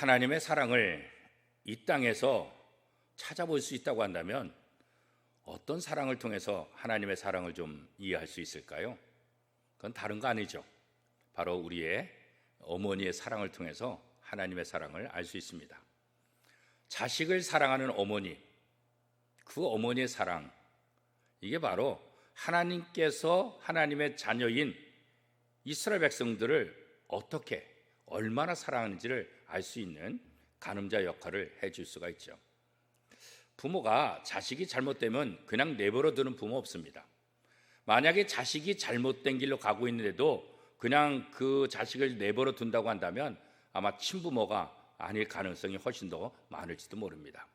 하나님의 사랑을 이 땅에서 찾아볼 수 있다고 한다면 어떤 사랑을 통해서 하나님의 사랑을 좀 이해할 수 있을까요? 그건 다른 거 아니죠. 바로 우리의 어머니의 사랑을 통해서 하나님의 사랑을 알 수 있습니다. 자식을 사랑하는 어머니, 그 어머니의 사랑, 이게 바로 하나님께서 하나님의 자녀인 이스라엘 백성들을 어떻게 얼마나 사랑하는지를 알 수 있는 가늠자 역할을 해줄 수가 있죠. 부모가 자식이 잘못되면 그냥 내버려 두는 부모 없습니다. 만약에 자식이 잘못된 길로 가고 있는데도 그냥 그 자식을 내버려 둔다고 한다면 아마 친부모가 아닐 가능성이 훨씬 더 많을지도 모릅니다.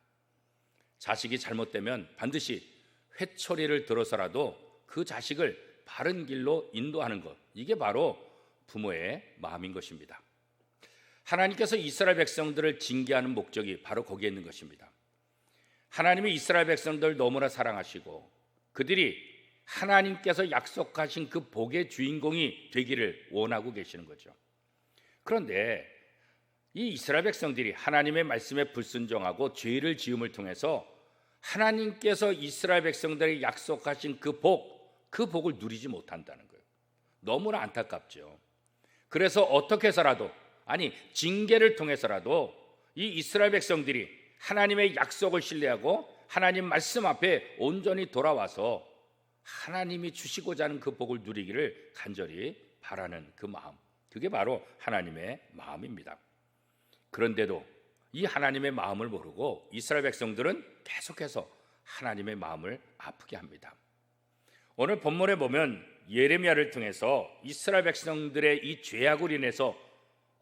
자식이 잘못되면 반드시 회초리를 들어서라도 그 자식을 바른 길로 인도하는 것. 이게 바로 부모의 마음인 것입니다. 하나님께서 이스라엘 백성들을 징계하는 목적이 바로 거기에 있는 것입니다. 하나님이 이스라엘 백성들을 너무나 사랑하시고 그들이 하나님께서 약속하신 그 복의 주인공이 되기를 원하고 계시는 거죠. 그런데 이 이스라엘 백성들이 하나님의 말씀에 불순종하고 죄를 지음을 통해서 하나님께서 이스라엘 백성들에게 약속하신 그 복, 그 복을 누리지 못한다는 거예요. 너무나 안타깝죠. 그래서 어떻게 해서라도 아니 징계를 통해서라도 이 이스라엘 백성들이 하나님의 약속을 신뢰하고 하나님 말씀 앞에 온전히 돌아와서 하나님이 주시고자 하는 그 복을 누리기를 간절히 바라는 그 마음. 그게 바로 하나님의 마음입니다. 그런데도 이 하나님의 마음을 모르고 이스라엘 백성들은 계속해서 하나님의 마음을 아프게 합니다. 오늘 본문에 보면 예레미야를 통해서 이스라엘 백성들의 이 죄악을 인해서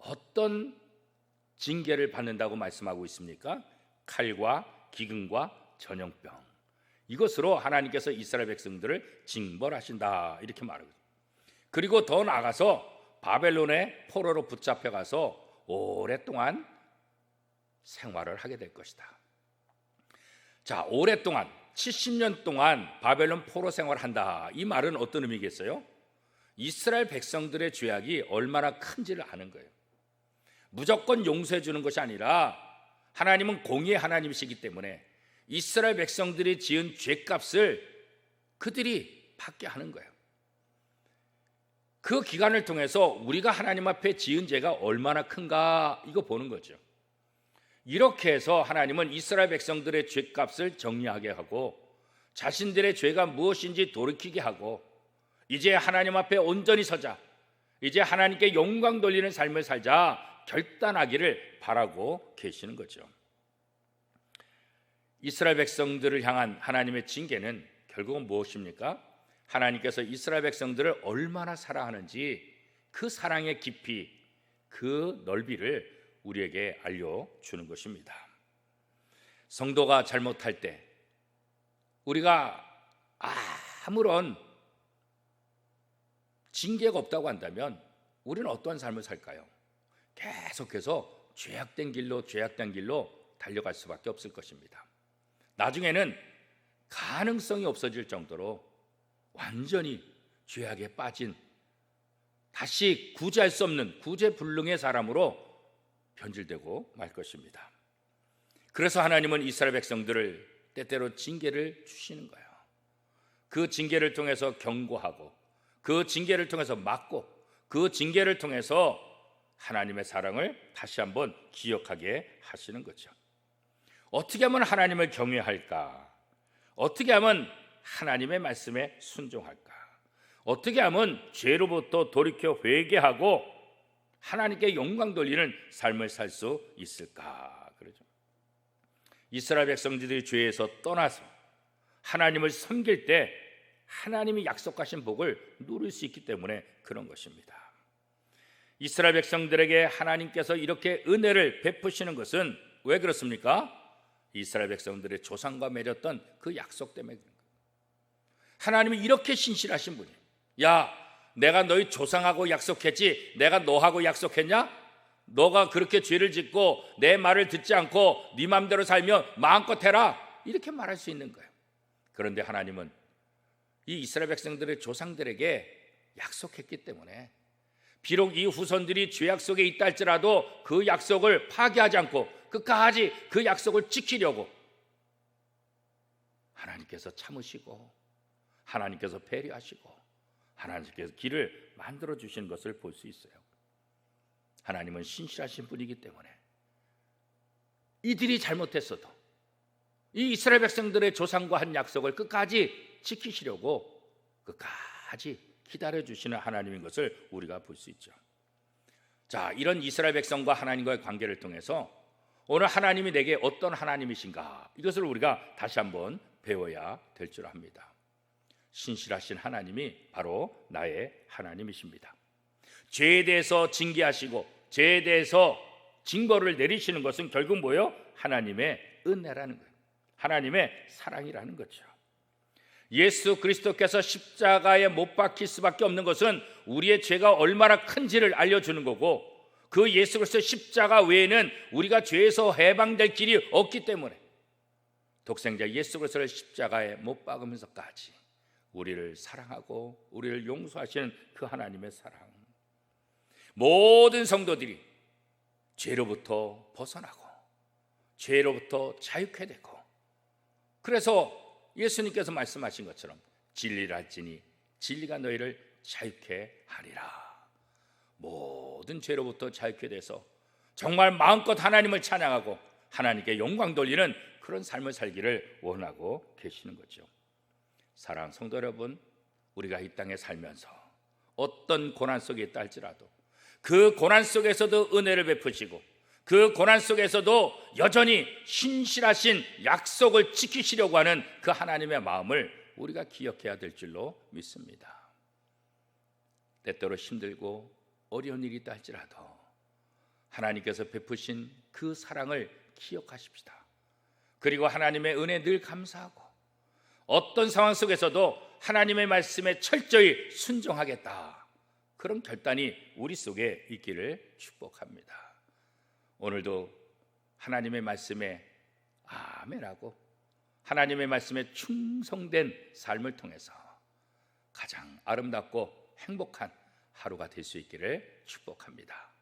어떤 징계를 받는다고 말씀하고 있습니까? 칼과 기근과 전염병. 이것으로 하나님께서 이스라엘 백성들을 징벌하신다 이렇게 말하고 그리고 더 나아가서 바벨론의 포로로 붙잡혀 가서 오랫동안 생활을 하게 될 것이다. 자, 오랫동안 70년 동안 바벨론 포로 생활한다. 이 말은 어떤 의미겠어요? 이스라엘 백성들의 죄악이 얼마나 큰지를 아는 거예요. 무조건 용서해 주는 것이 아니라 하나님은 공의의 하나님이시기 때문에 이스라엘 백성들이 지은 죄값을 그들이 받게 하는 거예요. 그 기간을 통해서 우리가 하나님 앞에 지은 죄가 얼마나 큰가 이거 보는 거죠. 이렇게 해서 하나님은 이스라엘 백성들의 죄값을 정리하게 하고 자신들의 죄가 무엇인지 돌이키게 하고 이제 하나님 앞에 온전히 서자. 이제 하나님께 영광 돌리는 삶을 살자 결단하기를 바라고 계시는 거죠. 이스라엘 백성들을 향한 하나님의 징계는 결국은 무엇입니까? 하나님께서 이스라엘 백성들을 얼마나 사랑하는지 그 사랑의 깊이, 그 넓이를 우리에게 알려주는 것입니다. 성도가 잘못할 때 우리가 아무런 징계가 없다고 한다면 우리는 어떠한 삶을 살까요? 계속해서 죄악된 길로 죄악된 길로 달려갈 수밖에 없을 것입니다. 나중에는 가능성이 없어질 정도로 완전히 죄악에 빠진 다시 구제할 수 없는 구제불능의 사람으로 변질되고 말 것입니다. 그래서 하나님은 이스라엘 백성들을 때때로 징계를 주시는 거예요. 그 징계를 통해서 경고하고 그 징계를 통해서 막고 그 징계를 통해서 하나님의 사랑을 다시 한번 기억하게 하시는 거죠. 어떻게 하면 하나님을 경외할까? 어떻게 하면 하나님의 말씀에 순종할까? 어떻게 하면 죄로부터 돌이켜 회개하고 하나님께 영광 돌리는 삶을 살 수 있을까? 그러죠. 이스라엘 백성들이 죄에서 떠나서 하나님을 섬길 때 하나님이 약속하신 복을 누릴 수 있기 때문에 그런 것입니다. 이스라엘 백성들에게 하나님께서 이렇게 은혜를 베푸시는 것은 왜 그렇습니까? 이스라엘 백성들의 조상과 맺었던 그 약속 때문에 그런 거예요. 하나님이 이렇게 신실하신 분이에요. 야, 내가 너희 조상하고 약속했지. 내가 너하고 약속했냐? 너가 그렇게 죄를 짓고 내 말을 듣지 않고 네 마음대로 살면 마음껏 해라. 이렇게 말할 수 있는 거예요. 그런데 하나님은 이 이스라엘 백성들의 조상들에게 약속했기 때문에 비록 이 후손들이 죄악 속에 있다 할지라도 그 약속을 파기하지 않고 끝까지 그 약속을 지키려고 하나님께서 참으시고 하나님께서 배려하시고 하나님께서 길을 만들어 주시는 것을 볼 수 있어요. 하나님은 신실하신 분이기 때문에 이들이 잘못했어도 이 이스라엘 백성들의 조상과 한 약속을 끝까지 지키시려고 끝까지 기다려 주시는 하나님인 것을 우리가 볼 수 있죠. 자, 이런 이스라엘 백성과 하나님과의 관계를 통해서 오늘 하나님이 내게 어떤 하나님이신가 이것을 우리가 다시 한번 배워야 될 줄 압니다. 신실하신 하나님이 바로 나의 하나님이십니다. 죄에 대해서 징계하시고 죄에 대해서 징벌을 내리시는 것은 결국 뭐요? 하나님의 은혜라는 거예요. 하나님의 사랑이라는 거죠. 예수 그리스도께서 십자가에 못 박힐 수밖에 없는 것은 우리의 죄가 얼마나 큰지를 알려주는 거고 그 예수 그리스도 십자가 외에는 우리가 죄에서 해방될 길이 없기 때문에 독생자 예수 그리스도를 십자가에 못 박으면서까지 우리를 사랑하고 우리를 용서하시는 그 하나님의 사랑. 모든 성도들이 죄로부터 벗어나고 죄로부터 자유케 되고 그래서 예수님께서 말씀하신 것처럼 진리를 할지니 진리가 너희를 자유케 하리라. 모든 죄로부터 자유케 돼서 정말 마음껏 하나님을 찬양하고 하나님께 영광 돌리는 그런 삶을 살기를 원하고 계시는 거죠. 사랑 성도 여러분, 우리가 이 땅에 살면서 어떤 고난 속에 있다 할지라도 그 고난 속에서도 은혜를 베푸시고 그 고난 속에서도 여전히 신실하신 약속을 지키시려고 하는 그 하나님의 마음을 우리가 기억해야 될 줄로 믿습니다. 때때로 힘들고 어려운 일이 있다 할지라도 하나님께서 베푸신 그 사랑을 기억하십시다. 그리고 하나님의 은혜 늘 감사하고 어떤 상황 속에서도 하나님의 말씀에 철저히 순종하겠다. 그런 결단이 우리 속에 있기를 축복합니다. 오늘도 하나님의 말씀에 아멘하고 하나님의 말씀에 충성된 삶을 통해서 가장 아름답고 행복한 하루가 될 수 있기를 축복합니다.